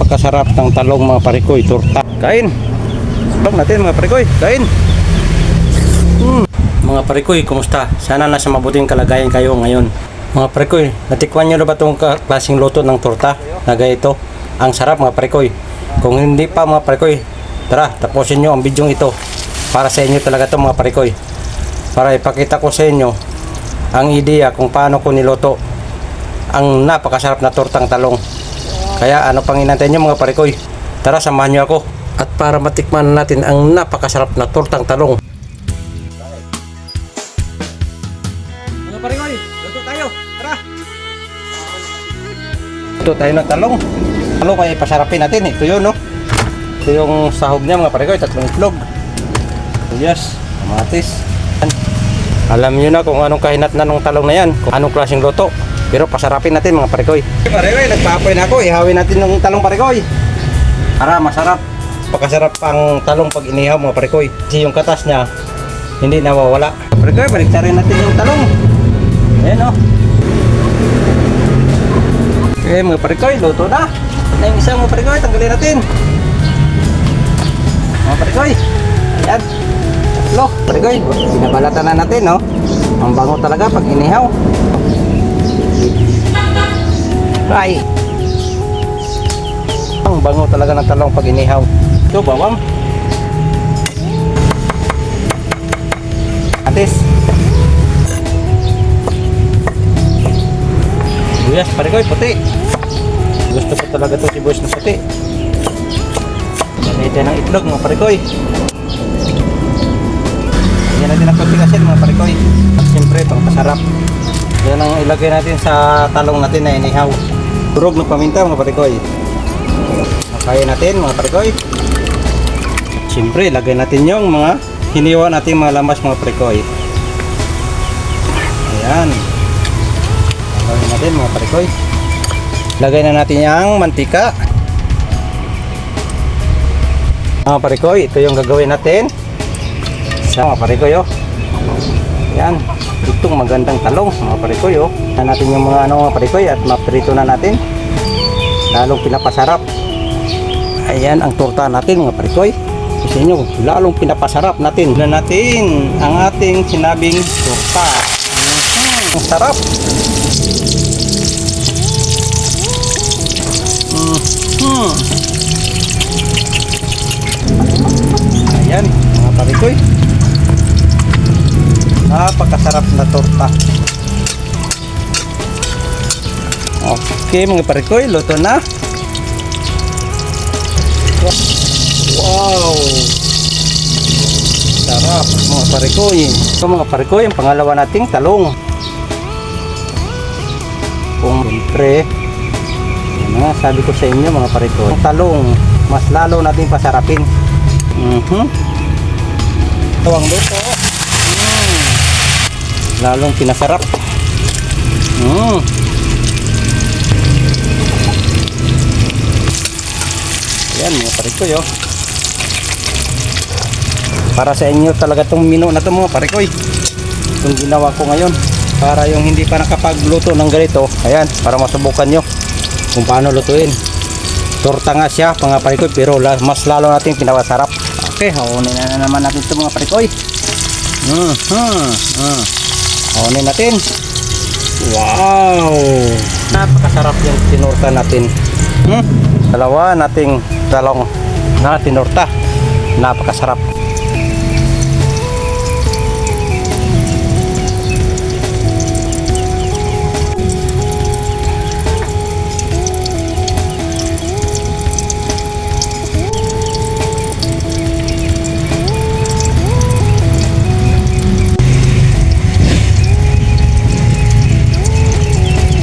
Napakasarap ng talong mga parikoy, torta. Kain. Sabang natin mga parikoy, kain. Hmm. Mga parikoy, kumusta? Sana nasa mabuting kalagayan kayo ngayon. Mga parikoy, natikwan nyo na ba itong klaseng luto ng torta na ganito? Ang sarap mga parikoy. Kung hindi pa mga parikoy, tara, tapusin nyo ang video ito. Para sa inyo talaga ito mga parikoy. Para ipakita ko sa inyo ang ideya kung paano ko niluto ang napakasarap na tortang talong. Kaya ano pang inantay nyo mga parikoy? Tara, samahan nyo ako. At para matikman natin ang napakasarap na tortang talong. Mga parikoy, luto tayo. Tara! Luto tayo ng talong. Talong kaya ipasarapin natin. Ito yun, no? Ito yung sahog niya mga parikoy, tatlong itlog. Yes, kamatis. Alam niyo na kung anong kahinat na ng talong na yan, kung anong klaseng luto. Pero pasarapin natin mga parikoy. Parikoy, nagpapoy na ako. Ihawin natin ng talong parikoy. Para masarap. Pakasarap ang talong pag inihaw mga parikoy. Kasi yung katas niya, hindi nawawala. Parikoy, balik rin natin yung talong. Ayan o. Okay mga parikoy, luto na. Na yung isang mga parikoy, tanggalin natin. Mga parikoy. Ayan. Tatlo. Parikoy, binabalatan na natin no. Ang bango talaga pag inihaw. Ay. Ang bango talaga ng talong pag inihaw. Ito, bawang. Atis. Sibuyas, parikoy, puti. Gusto ko talaga ito sibuyas na puti. Gamitin ng itlog, mga parikoy. Yan natin ang konting asin, mga parikoy. At siyempre, pang pasarap. Yan ang ilagay natin sa talong natin na inihaw. Turog ng paminta, mga parikoy. Makain natin, mga parikoy. Siyempre, ilagay natin yung mga hiniwa natin mga lamas, mga parikoy. Ayan. Gagawin natin mga parikoy. Lagay na natin yung mantika. Mga parikoy, ito yung gagawin natin. Sa mga parikoy, oh. Yan. Itong magandang talong, mga parikoy, oh. Yan natin yung mga ano, mga parikoy at maprito na natin. Lalong pinapasarap. Ayan ang torta natin, mga parikoy. Kasi nyo, lalong pinapasarap natin. Na natin ang ating sinabing torta. Ang sarap. Napakasarap na torta. Okay, mga parikoy, luto na. Wow! Sarap, mga parikoy. Ito mga parikoy, ang pangalawa nating talong. Kung siyempre, nga, sabi ko sa inyo mga parikoy, ang talong, mas lalo natin pasarapin. Mhm. Ito ang luto. Lalong pinasarap. Mm. Ayan mga parikoy oh. Para sa inyo talaga itong mino na to mga parikoy. Itong ginawa ko ngayon. Para yung hindi pa nakapagluto ng ganito. Ayan, para masubukan nyo kung paano lutuin. Torta nga siya mga parikoy pero mas lalo natin pinawasarap. Okay, haunin na naman natin ito mga parikoy. Mm, hmm, mm. Haunin natin. Wow! Napakasarap yung tinorta natin. Hmm? Dalawa nating talong na tinorta. Napakasarap.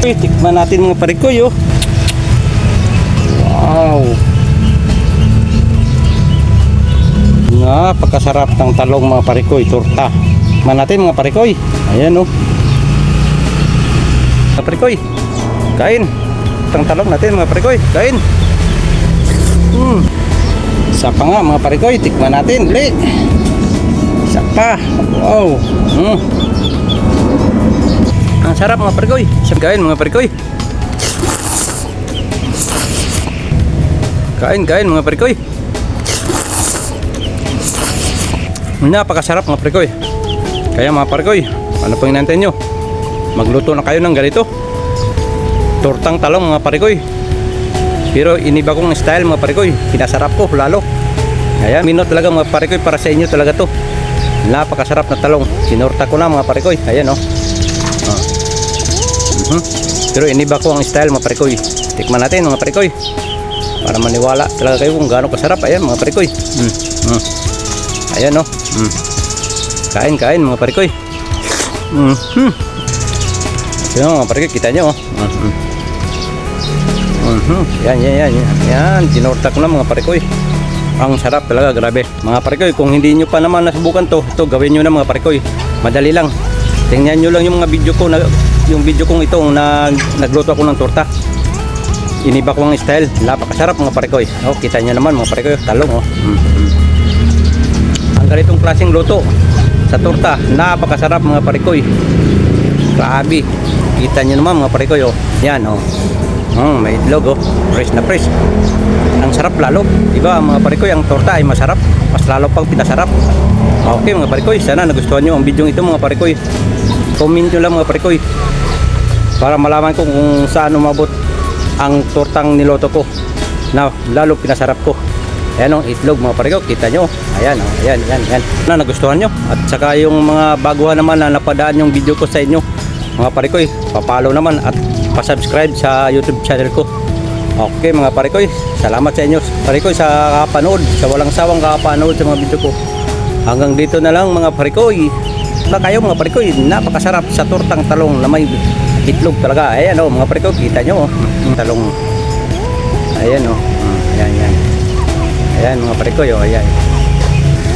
Okay, tikman natin mga parikoy oh. Wow. Napakasarap ng talong mga parikoy, torta. Tikman natin mga parikoy. Ayan oh. Mga parikoy. Kain. Itang talong natin mga parikoy. Kain. Hmm. Isa pa nga mga parikoy, tikman natin. Uli. Isa pa. Wow. Hmm. Ang sarap mga parikoy. Sarap kain mga parikoy. Kain, kain mga parikoy. Napakasarap mga parikoy. Kaya mga parikoy, ano pang inantay nyo? Magluto na kayo ng ganito. Tortang talong mga parikoy. Pero iniba kong style mga parikoy. Pinasarap ko lalo. Ayan, mino talaga mga parikoy para sa inyo talaga to. Napakasarap na talong. Sinorta ko na mga parikoy. Ayan oh. Mhm. Pero iniba ko ang style mga parikoy. Tikman natin mga parikoy. Para maniwala talaga kayo kung gaano kasarap. Ayan mga parikoy. Mm. Mm. Ayan oh. Mm. Kain kain mga parikoy. Mm. Hmm. Ayan mga parikoy, kita nyo oh. Mm. Mm. Mhm. Yan, yan, yan, yan. Yan, tinorta ko na mga parikoy. Ang sarap talaga, grabe. Mga parikoy, kung hindi nyo pa naman nasubukan to, ito gawin nyo na mga parikoy. Madali lang. Tingnan nyo lang yung mga video ko, na, yung video kong ito na nagluto ako ng torta. Iniba ko ang style. Napakasarap mga parikoy. Oh, kita nyo naman mga parikoy, talong oh. Mm. Ang ganitong klaseng luto sa torta, napakasarap mga parikoy. Grabe. Kita nyo naman mga parikoy oh. Yan oh. Mm, may itlog oh. Fresh na fresh. Ang sarap lalo. Diba mga parikoy, ang torta ay masarap. Mas lalo pang pinasarap. Okay mga parikoy, sana nagustuhan nyo ang video ito mga parikoy. Comment nyo lang mga parikoy. Para malaman ko kung saan umabot ang tortang niloto ko na lalo pinasarap ko. Ayan o, itlog mga parikoy, kita nyo. Ayan o, ayan, ayan, ayan. Na nagustuhan nyo. At saka yung mga baguhan naman na napadaan yung video ko sa inyo. Mga parikoy, papalo naman at pasubscribe sa YouTube channel ko. Okay mga parikoy, salamat sa inyo. Parikoy sa kapanood, sa walang sawang kapanood sa mga video ko. Hanggang dito na lang mga parikoy. Na kayo mga parikoy, napakasarap sa tortang talong na may itlog talaga. Ayan o mga parikoy, kita nyo oh. Talong. Ayan o. Ayan, ayan. Ayan mga parikoy oh, ayan.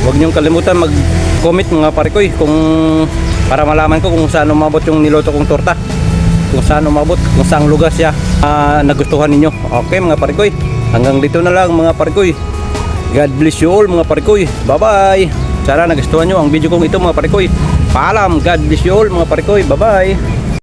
Huwag niyong kalimutan mag-comment mga parikoy kung para malaman ko kung saan umabot yung niloto kong torta kung saan umabot, kung saang lugar siya ah, nagustuhan ninyo. Okay mga parikoy, hanggang dito na lang mga parikoy. God bless you all mga parikoy. Bye-bye. Sana nagustuhan nyo ang video kong ito mga parikoy. Paalam, God bless you all mga parikoy. Bye-bye.